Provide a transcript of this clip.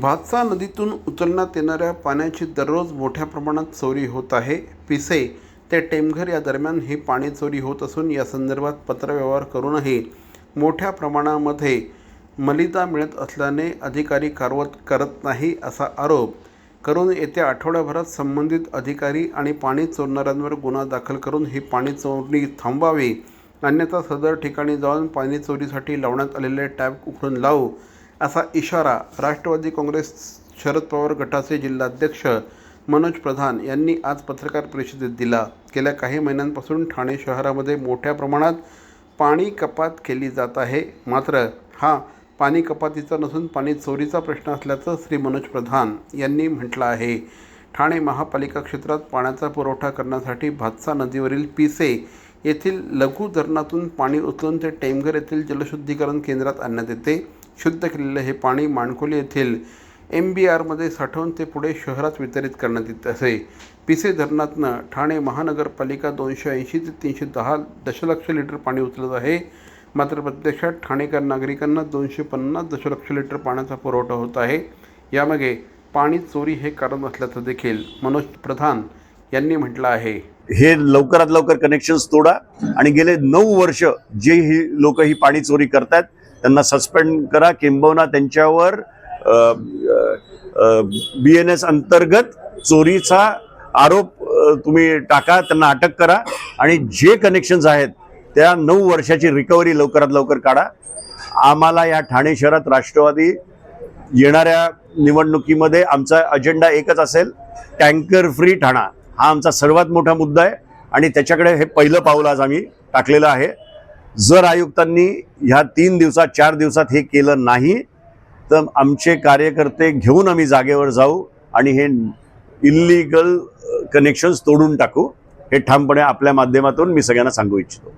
भातसा नदीतून उचलण्यात येणाऱ्या पाण्याची दररोज मोठ्या प्रमाणात चोरी होत आहे. पिसे ते टेमघर या दरम्यान ही पाणी चोरी होत असून या संदर्भात पत्रव्यवहार करूनही मोठ्या प्रमाणामध्ये मलिदा मिळत असल्याने अधिकारी कारवत करत नाही असा आरोप करून येत्या आठवड्याभरात संबंधित अधिकारी आणि पाणी चोरणाऱ्यांवर गुन्हा दाखल करून ही पाणी चोरणी थांबवावी. अन्यथा सदर ठिकाणी जाऊन पाणी चोरीसाठी लावण्यात आलेले टॅप उखडून लावू. असा इशारा राष्ट्रवादी काँग्रेस शरद पवार गटाचे जिल्हाध्यक्ष मनोज प्रधान यांनी आज पत्रकार परिषदेत दिला. गेल्या काही महिन्यांपासून ठाणे शहरामध्ये मोठ्या प्रमाणात पाणी कपात केली जात आहे. मात्र हा पाणी कपातीचा नसून पाणी चोरीचा प्रश्न असल्याचं श्री मनोज प्रधान यांनी म्हटलं आहे. ठाणे महापालिका क्षेत्रात पाण्याचा पुरवठा करण्यासाठी भातसा नदीवरील पिसे येथील लघु धरणातून पाणी उचलून ते टेमघर येथील जलशुद्धीकरण केंद्रात आणण्यात येते. शुद्ध केलेलं हे पाणी माणकोली येथील एम बी आरमध्ये साठवून ते पुढे शहरात वितरित करण्यात येत असे. पिसे धरणातनं ठाणे महानगरपालिका दोनशे ऐंशी ते तीनशे दहा दशलक्ष लिटर पाणी उचलत आहे. मात्र प्रत्यक्षात ठाणेकर नागरिकांना दोनशे पन्नास दशलक्ष लिटर पाण्याचा पुरवठा होत आहे. यामागे पाणी चोरी हे कारण असल्याचं देखील मनोज प्रधान यांनी म्हटलं आहे. हे लवकरात लवकर कनेक्शन तोडा आणि गेले नऊ वर्ष जे ही लोक ही पाणी चोरी करतात त्यांना सस्पेंड करा किंबहुना त्यांच्यावर बी एन एस अंतर्गत चोरीचा आरोप तुम्ही टाका त्यांना अटक करा आणि जे कनेक्शन्स आहेत त्या नऊ वर्षाची रिकव्हरी लवकरात लवकर काढा. आम्हाला या ठाणे शहरात राष्ट्रवादी येणाऱ्या निवडणुकीमध्ये आमचा अजेंडा एकच असेल टँकर फ्री ठाणा. हा आमचा सर्वात मोठा मुद्दा आहे आणि त्याच्याकडे हे पहिलं पाऊल आज आम्ही टाकलेलं आहे. जर आयुक्तांनी ह्या तीन दिवसात चार दिवसात हे केलं नाही तर आमचे कार्यकर्ते घेऊन आम्ही जागेवर जाऊ आणि हे इल्लीगल कनेक्शन्स तोडून टाकू हे ठामपणे आपल्या माध्यमातून मी सगळ्यांना सांगू इच्छितो.